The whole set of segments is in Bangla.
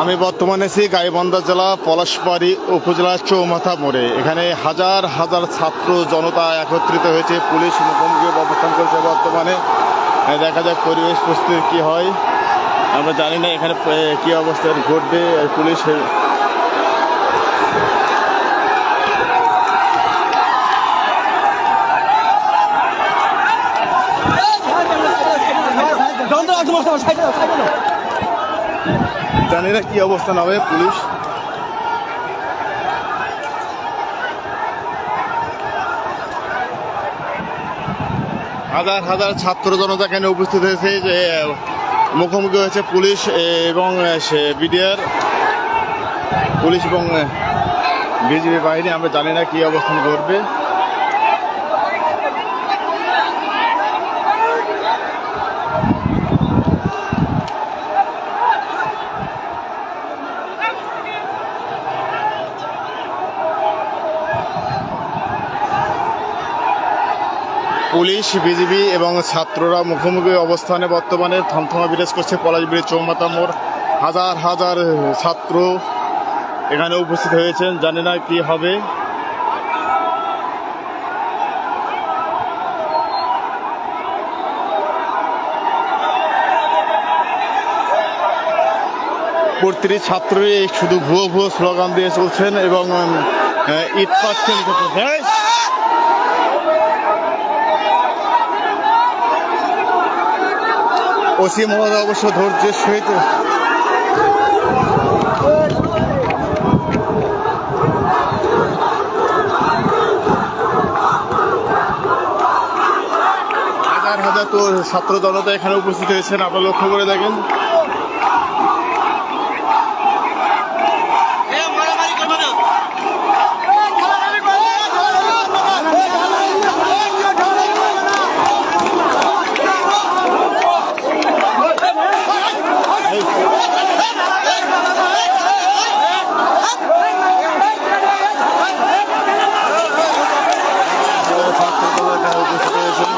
আমি বর্তমানে আছি গাইবান্ধা জেলা পলাশবাড়ি উপজেলা চৌমাথা মোড়ে। এখানে হাজার হাজার ছাত্র জনতা একত্রিত হয়েছে। পুলিশ মুখোমুখি অবস্থান করছে বর্তমানে। দেখা যাক পরিবেশ পরিস্থিতি কী হয়। আমরা জানি না এখানে কী অবস্থা ঘটবে। পুলিশ জানি না কী অবস্থান হবে পুলিশ। হাজার হাজার ছাত্র জনতা এখানে উপস্থিত হয়েছে, যে মুখোমুখি হয়েছে পুলিশ এবং সে বিডিআর। পুলিশ এবং বিজেপি বাহিনী, আমরা জানি না কী অবস্থান করবে পুলিশ, বিজিবি এবং ছাত্ররা মুখোমুখি অবস্থানে বর্তমানে থমথমা বিরাজ করছে পলাশবিড়ি চৌমাথা মোড়। হাজার হাজার ছাত্র এখানে উপস্থিত হয়েছেন। জানি না কি হবে। প্রতিটি ছাত্রই শুধু ভুয়ো ভুয়ো স্লোগান দিয়ে চলছেন এবং ইট পাচ্ছেন ওসি মহোদয় অবশ্য ধৈর্যের সহিত হাজার হাজার তো ছাত্র জনতা এখানে উপস্থিত হয়েছেন। আপনারা লক্ষ্য করে দেখেন ছাত্র জনতা এখানে উপস্থিত হয়েছেন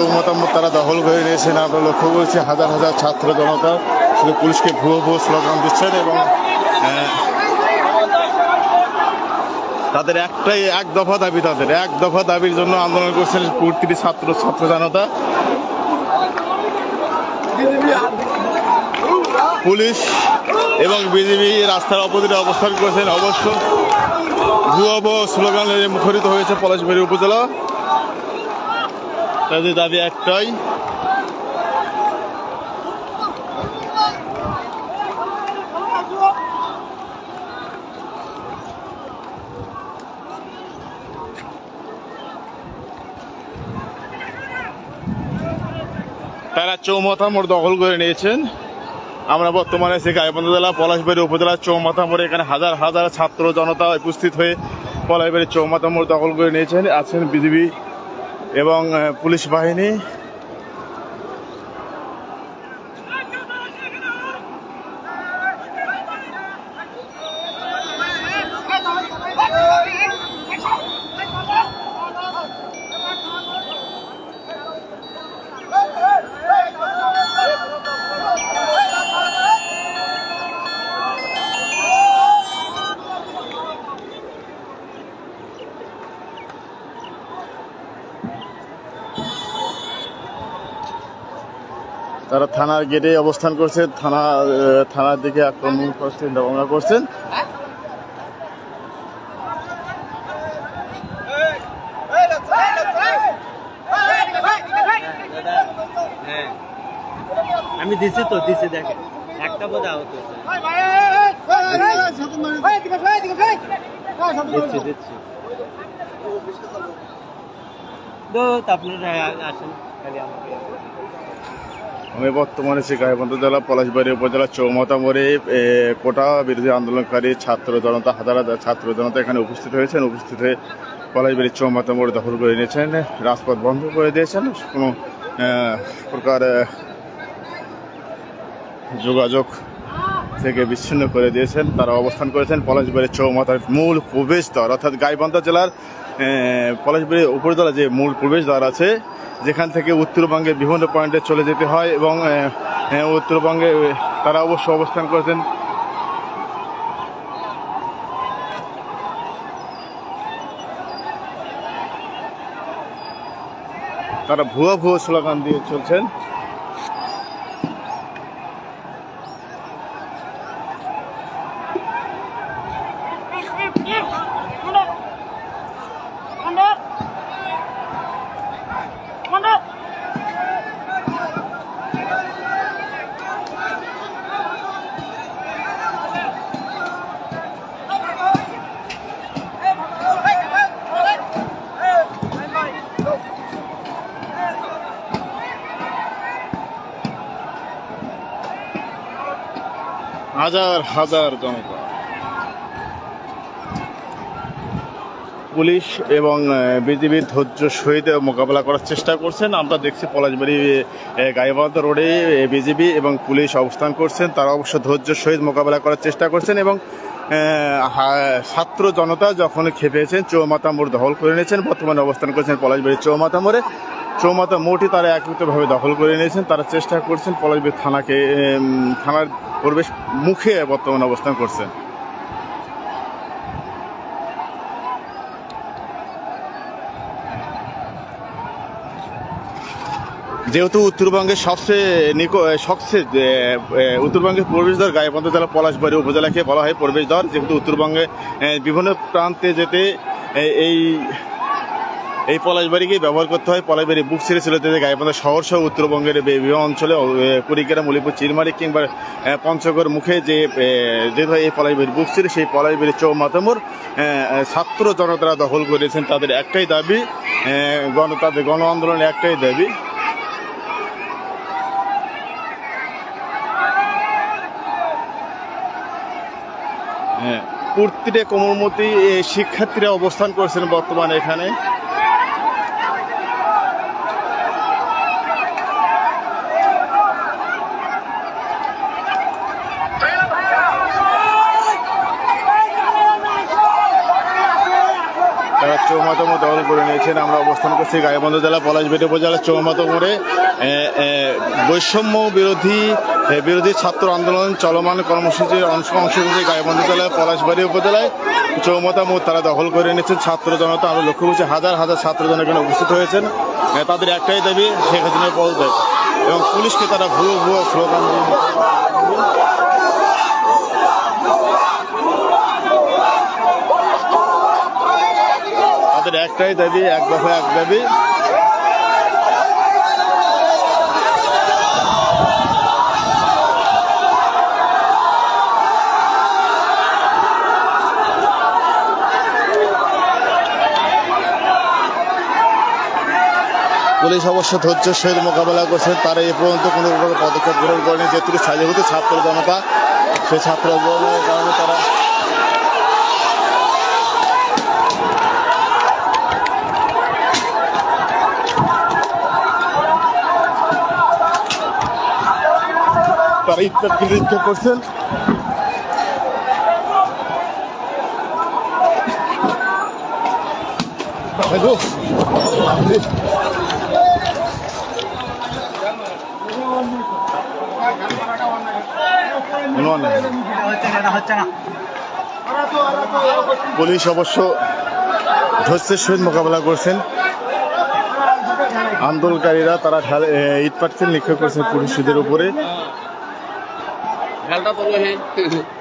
চৌমতাম্মত তারা দখল করে নিয়েছেন। আমরা লক্ষ্য করছি হাজার হাজার ছাত্র জনতা শুধু পুলিশকে ভুয়ো ভুয়ো স্লোগান দিচ্ছেন এবং তাদের একটাই, এক দফা দাবি তাদের। এক দফা দাবির জন্য আন্দোলন করছেন প্রতিটি ছাত্র ছাত্র জনতা। পুলিশ এবং বিজেপি রাস্তার অপোজিটে অবস্থান করেছেন। অবশ্য ভুয়ো ভুয়ো স্লোগানে মুখরিত হয়েছে পলাশবাড়ি উপজেলা। তাদের দাবি একটাই। তারা চৌমাথা মোড় দখল করে নিয়েছেন। আমরা বর্তমানে আছি গাইবান্ধা জেলা, পলাশবাড়ি উপজেলা চৌমাথা মোড়ে এখানে হাজার হাজার ছাত্র জনতা উপস্থিত হয়ে পলাশবাড়ির চৌমাথা মোড় দখল করে নিয়েছেন। আছেন বিজিবি এবং পুলিশ বাহিনী গেটে অবস্থান করছে, থানা থানার দিকে আক্রমণ করছেন দমনা করছেন আমি দিছি তো, দিছি দেখেন একটা বোধ আহত আপনারা আসেন, খালি আমাকে আমি বর্তমানে আছি গাইবান্ধা জেলা, পলাশবাড়ি উপজেলা, চৌমাথা মোড়ে কোটা বিরোধী আন্দোলনকারী ছাত্র জনতা, হাজার ছাত্র জনতা এখানে উপস্থিত হয়েছেন। উপস্থিত হয়ে পলাশবাড়ির চৌমাথা মোড় দখল করে নিয়েছেন রাজপথ বন্ধ করে দিয়েছেন। কোনো প্রকার যোগাযোগ থেকে বিচ্ছিন্ন করে দিয়েছেন। তারা অবস্থান করেছেন পলাশবাড়ির চৌমাতার মূল প্রবেশদ্বার, অর্থাৎ গাইবান্ধা জেলার আহ, পলাশবাড়ি উপজেলা যে মূল প্রবেশদ্বার আছে যেখান থেকে উত্তরবঙ্গের বিভিন্ন পয়েন্টে চলে যেতে হয় এবং উত্তরবঙ্গে তারা অবশ্য অবস্থান করেছেন। তারা ভুয়া ভুয়া স্লোগান দিয়ে চলছেন। হাজার হাজার জনতা। পুলিশ এবং বিজেপির ধৈর্য সহিত মোকাবেলা করার চেষ্টা করছেন। আমরা দেখছি পলাশবাড়ি গাইবান্ধ রোডে বিজেপি এবং পুলিশ অবস্থান করছেন। তারা অবশ্য ধৈর্য সহিত মোকাবেলা করার চেষ্টা করছেন এবং ছাত্র জনতা যখন খেপেছেন চৌমাথা মোড় দখল করে নিয়েছেন, বর্তমানে অবস্থান করছেন পলাশবাড়ির চৌমাথা মোড়ে। চৌমাথা মোড়টি তারা একত্রিতভাবে দখল করে নিয়েছেন। তারা চেষ্টা করছেন পলাশবাড়ি থানাকে থানার প্রবেশ মুখে বর্তমানে অবস্থান করছেন যেহেতু উত্তরবঙ্গের সবচেয়ে নিকো, সবচেয়ে উত্তরবঙ্গের প্রবেশদ্বার গাইবান্ধ জেলা পলাশবাড়ি উপজেলাকে বলা হয় প্রবেশদ্বার। যেহেতু উত্তরবঙ্গে বিভিন্ন প্রান্তে যেতে এই এই পলাশবাড়িকে ব্যবহার করতে হয়। পলাশবাড়ি বুক ছেড়ে চলে যেতে গাইবান্ধা শহর সহ উত্তরবঙ্গের বিভিন্ন অঞ্চলে কুড়িগ্রাম মলিপুর চিরমারি কিংবা পঞ্চগড় মুখে যে হয় এই পলাশবাড়ি বুক ছেড়ে সেই পলাশবাড়ি চৌমাতামোর ছাত্র জনতারা দখল করেছেন তাদের একটাই দাবি গণ তাদের গণ আন্দোলনের একটাই দাবি। হ্যাঁ প্রতিটা কোমলমতি শিক্ষার্থীরা অবস্থান করছেন বর্তমানে এখানে। চৌমাতম দখল করে নিয়েছেন। আমরা অবস্থান করছি গাইবন্ধ জেলা পলাশবেটে উপজেলা চৌমাত মোড়ে। এ, এ, বৈষম্য বিরোধী বিরোধী ছাত্র আন্দোলন চলমান কর্মসূচির অংশ অংশগ্রহী গাইবন্ধ জেলায় পলাশবাড়ি উপজেলায় চৌমাতা তারা দখল করে নিয়েছেন ছাত্র জনতা আমরা লক্ষ্য করছি হাজার হাজার ছাত্রজন এখানে উপস্থিত হয়েছেন। তাদের একটাই দাবি শেখ হাসিনার পদত্যাগ। এবং পুলিশকে তারা ভুয়ো ভুয়ো স্লোগান তাদের একটাই দাবি, এক দফা এক দাবি। পুলিশ অবশ্য ধৈর্যের সহিত মোকাবেলা করছে, তারা এ পর্যন্ত কোনো পদক্ষেপ গ্রহণ করেনি। যেহেতু স্বাধীনতা ছাত্র জনতা, সেই ছাত্র কারণে তারা তারা ইত্যাদি নিক্ষেপ করছেন। হ্যালো পুলিশ অবশ্য ধৈর্যের সহিত মোকাবেলা করছেন। আন্দোলনকারীরা তারা ইট পাটকেল নিক্ষেপ করছেন পুলিশদের উপরে। Falta todo gente.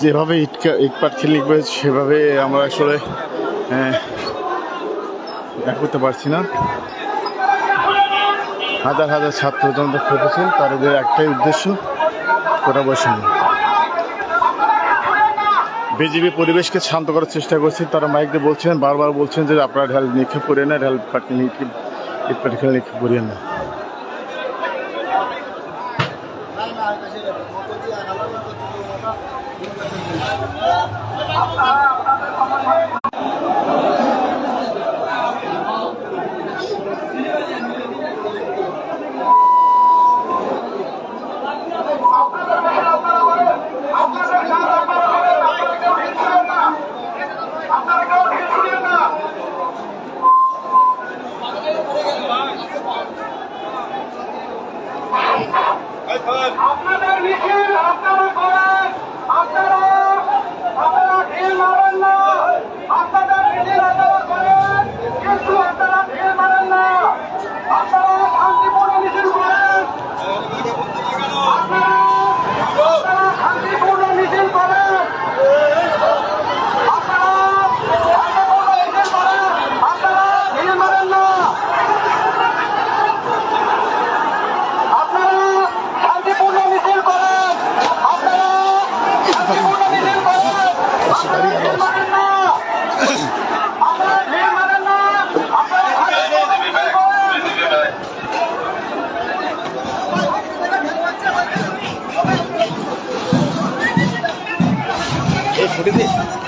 যেভাবে ইট ইট পাটকেল লিখবে সেভাবে আমরা আসলে হ্যাঁ, দেখা করতে পারছি না। হাজার হাজার ছাত্র জনতা তাদের একটাই উদ্দেশ্য কোটা বৈষম্য। বিজেপি পরিবেশকে শান্ত করার চেষ্টা করছে। তারা মাইক দিয়ে বলছেন বারবার বলছেন যে আপনারা ঢাল নিক্ষেপ করিয়ে না, ঢাল পাটি নিক্ষেপ, ইট নিক্ষেপ করিয়ে না। আপনাদের মিছিল আপনারা করেন আপনারা ঢিল মারেন না আপনাদের মিছিল আপনারা করেন কিন্তু আপনারা ঢিল মারেন না আপনারা শান্তিপূর্ণ মিছিল করেন আপনারা আপনারা শান্তিপূর্ণ মিছিল করেন আপনারা শান্তিপূর্ণ মিছিল করেন আপনারা ঢিল মারেন না আপনারা শান্তিপূর্ণ মিছিল করেন আপনারা শান্তিপূর্ণ মিছিল করেন আপনারা ঢিল মারেন না আপনারা ঢিল মারেন না আপনারা শান্তিপূর্ণ মিছিল করেন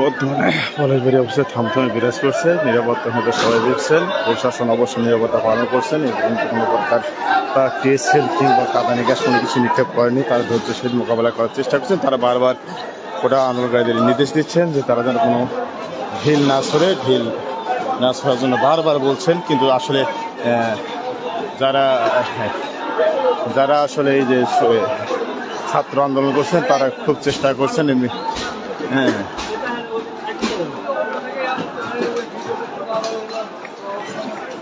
বর্তমানে পলাশবাড়ি অফিসে থামথমে বিরাজ করছে, নিরাপত্তা মধ্যে সবাই দেখছেন, প্রশাসন অবশ্যই নিরাপত্তা পালন করছেন এবং কোনো প্রকার তারা টিএসএল কিংবা কাদানি গ্যাস কোনো কিছু নিক্ষেপ করেনি, তারা ধৈর্যশীল মোকাবেলা করার চেষ্টা করছেন, তারা বারবার ওটা আন্দোলনকারীদের নির্দেশ দিচ্ছেন যে তারা যেন কোনো ঢিল না সরে ঢিল না সরার জন্য বারবার বলছেন, কিন্তু আসলে যারা যারা আসলে এই যে ছাত্র আন্দোলন করছেন, তারা খুব চেষ্টা করছেন এমনি। হ্যাঁ এ পর্যন্ত আহ, আপনারা ইট পাটকেল মারেন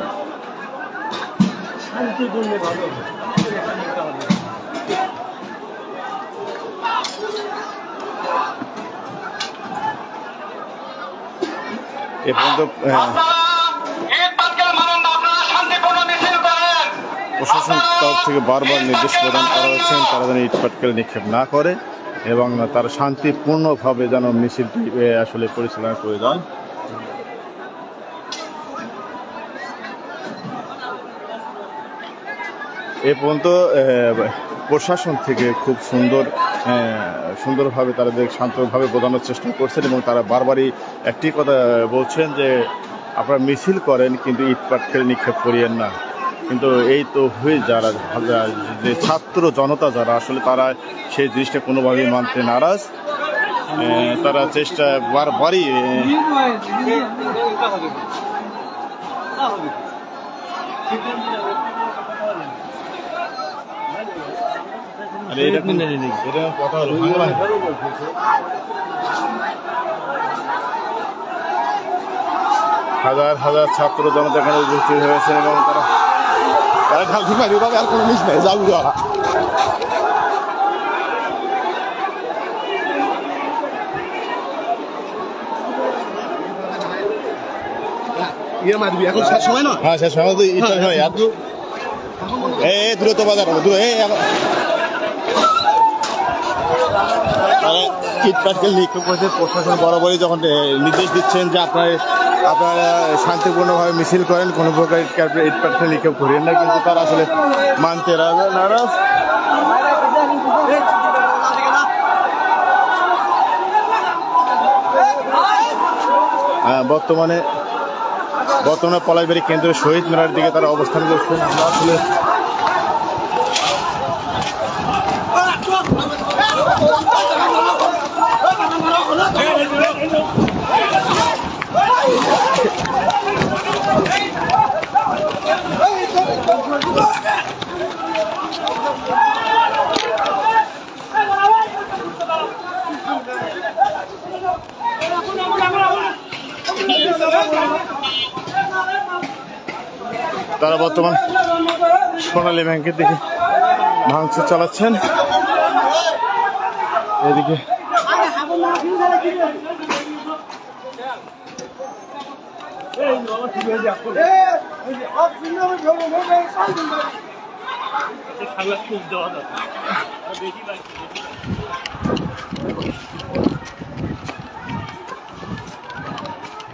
না আপনারা শান্তিপূর্ণ মিছিল করেন। প্রশাসন তরফ থেকে বারবার নির্দেশ প্রদান করা হচ্ছে তারা যেন ইট পাটকেল নিক্ষেপ না করে এবং তারা শান্তিপূর্ণভাবে যেন মিছিলটি আসলে পরিচালনা করে দেন। এ পর্যন্ত প্রশাসন থেকে খুব সুন্দর এ, সুন্দরভাবে তাদের শান্তভাবে বোঝানোর চেষ্টা করছেন এবং তারা বারবারই একটি কথা বলছেন যে, আপনারা মিছিল করেন কিন্তু ইট পাটকেল নিক্ষেপ করিয়েন না। কিন্তু এই তো হয়ে যারা যে ছাত্র জনতা যারা, আসলে তারা সেই জিনিসটা কোনোভাবেই মানতে নারাজ। তারা চেষ্টা বারবারই আরে এরকম এরকম কথা হলো ভাঙলা হাজার হাজার ছাত্র জনতা এখানে উপস্থিত হয়েছেন এবং তারা তারা ঢাল ঠিক পারি আর কোনো মিস নেই যাবি ওরা ইয়ে মারবি এখন শেষ সময় না হ্যাঁ শেষ সময় তো ইচ্ছা হয় এই এই দ্রুত বাজার দ্রুত এই এখন তারা ইট পাটকেল নিক্ষেপ করেছে প্রশাসন বরাবরই যখন নির্দেশ দিচ্ছেন যে আপনার আপনারা শান্তিপূর্ণভাবে মিছিল করেন কোনো প্রকার ইট কার্পে- ইট পাটকেল করেন না কিন্তু তারা আসলে মানতে নারাজ। হ্যাঁ, বর্তমানে বর্তমানে পলাশবাড়ি কেন্দ্রের শহীদ মিনারের দিকে তারা অবস্থান করছেন। আমরা আসলে তারা বর্তমান সোনালী ব্যাংকের দিকে ভাঙচুর চালাচ্ছেন। এদিকে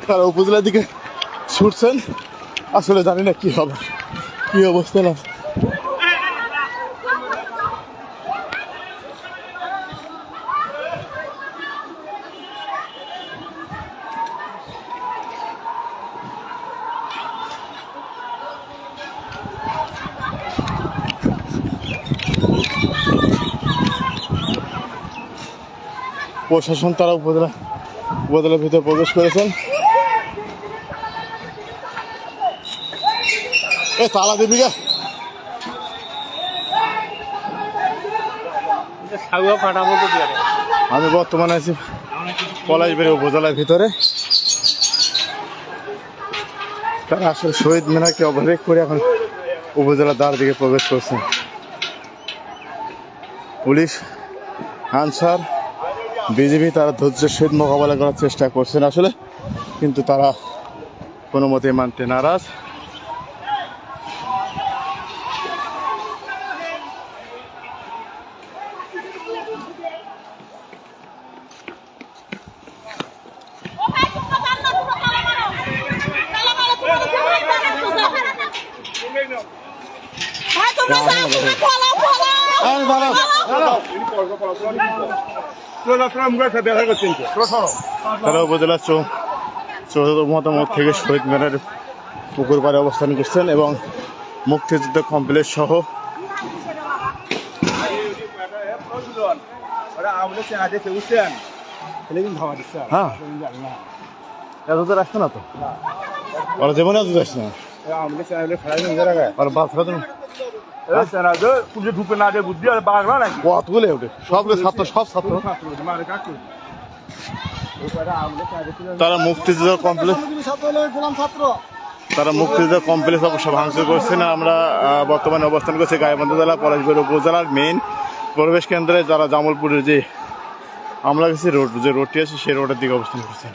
তারা উপজেলার দিকে ছুটছেন। আসলে জানি না কি হবে। কি অবস্থা না? প্রশাসন তারা উপজেলা উপজেলার ভিতরে প্রবেশ করেছেন। এ তালা আমি বর্তমানে আছি পলাশবাড়ি উপজেলার ভিতরে। তারা আসলে শহীদ মিনারকে অবহেক করে এখন উপজেলার দ্বার দিকে প্রবেশ করছেন পুলিশ আনসার বিজেপি তারা ধৈর্যের সহিত মোকাবেলা করার চেষ্টা করছেন আসলে কিন্তু তারা কোনো মতে মানতে নারাজ। আমি ভালো তারা উপজেলা চৌ চৌদ্দ মতামত থেকে শহীদ মিনারের পুকুর পাড়ে অবস্থান করছেন এবং মুক্তিযুদ্ধ কমপ্লেক্স সহ হ্যাঁ। এত তো রাখছে না তো? ওরা যেমন এত যাস না? ওরা বাস না ঢুকে না দে বুদ্ধি আর বাগলা নাকি? কতগুলো ওঠে ছাত্র সব ছাত্র। তারা মুক্তিযুদ্ধ কমপ্লেক্স গোলাম ছাত্র তারা মুক্তিযুদ্ধ কমপ্লেক্স অবশ্য ভাঙচুর করছে না। আমরা বর্তমানে অবস্থান করছি গাইবান্ধা জেলা পলাশবাড়ি উপজেলার মেইন প্রবেশ কেন্দ্রে যারা জামালপুরের যে আমরা গেছি রোড যে রোডটি আছে সেই রোডের দিকে অবস্থান করছেন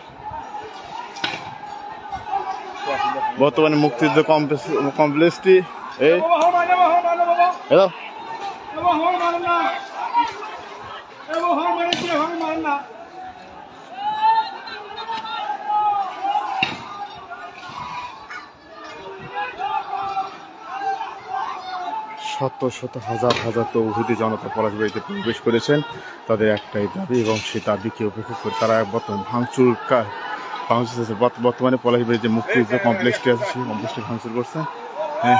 বর্তমানে মুক্তিযুদ্ধ কমপ্লেক্স কমপ্লেক্সটি এই এলো শত শত হাজার হাজার তৌহিদি জনতা পলাশবাড়িতে প্রবেশ করেছেন। তাদের একটাই দাবি এবং সেই দাবিকে উপেক্ষা করে তারা বর্তমান ভাঙচুর কা- ভাঙচুর বর্ত- বর্তমানে পলাশবাড়ি যে মুক্তিযুদ্ধ কমপ্লেক্সটি আছে সেই কমপ্লেক্সটি ভাঙচুর করছে। হ্যাঁ।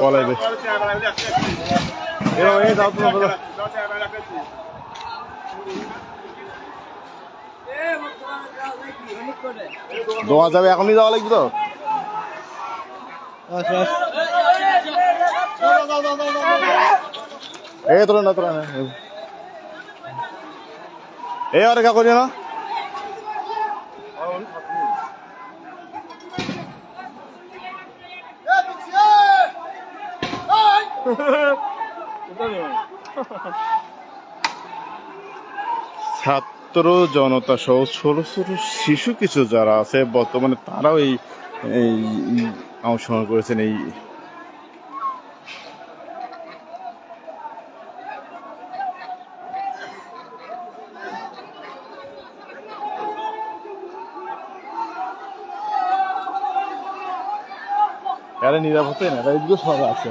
পলাশবাড়ি এ এই দাও তোমার বলো। দোয়া যাবে এখনই যাওয়া লাগবে তো? এই তোরা না তোরা আর কা করি না ছাত্র জনতা সহ ছোট ছোট শিশু কিছু যারা আছে, বর্তমানে তারাও এই অংশগ্রহণ করেছেন এই এরা নিরাপত্তাই না এগুলো সব আছে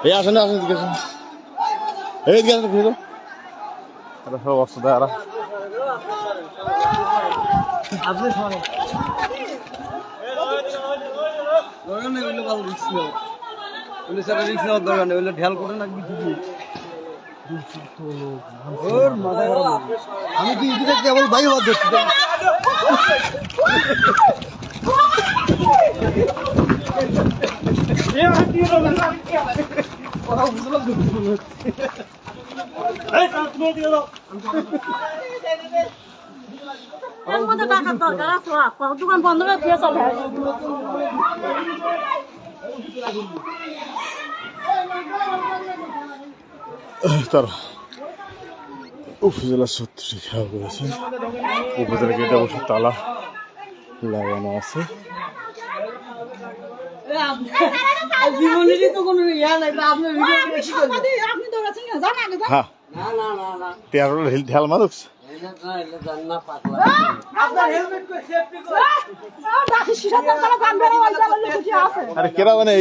এই আসেন আসেন এদিকে আসেন এই এদিকে আসেন ফিরে এরা সব দেয় এরা আপনি দরকার নেই ভালো রিক্স নেই ওগুলো সেটা রিক্স নেওয়ার দরকার নেই ওগুলো ঢেল করে হয়ে গেছে। আমি কি এদিকে কেবল বাইরে বাদ দিচ্ছি এর মধ্যে টাকার দরকার আছে আপা। দোকান বন্ধ করে দিয়ে চলে। তারা উপজেলা সত্যি উপজেলা গেটে অবশ্য তালা লাগানো আছে লুকিয়ে আছে। আরে কেরা মানে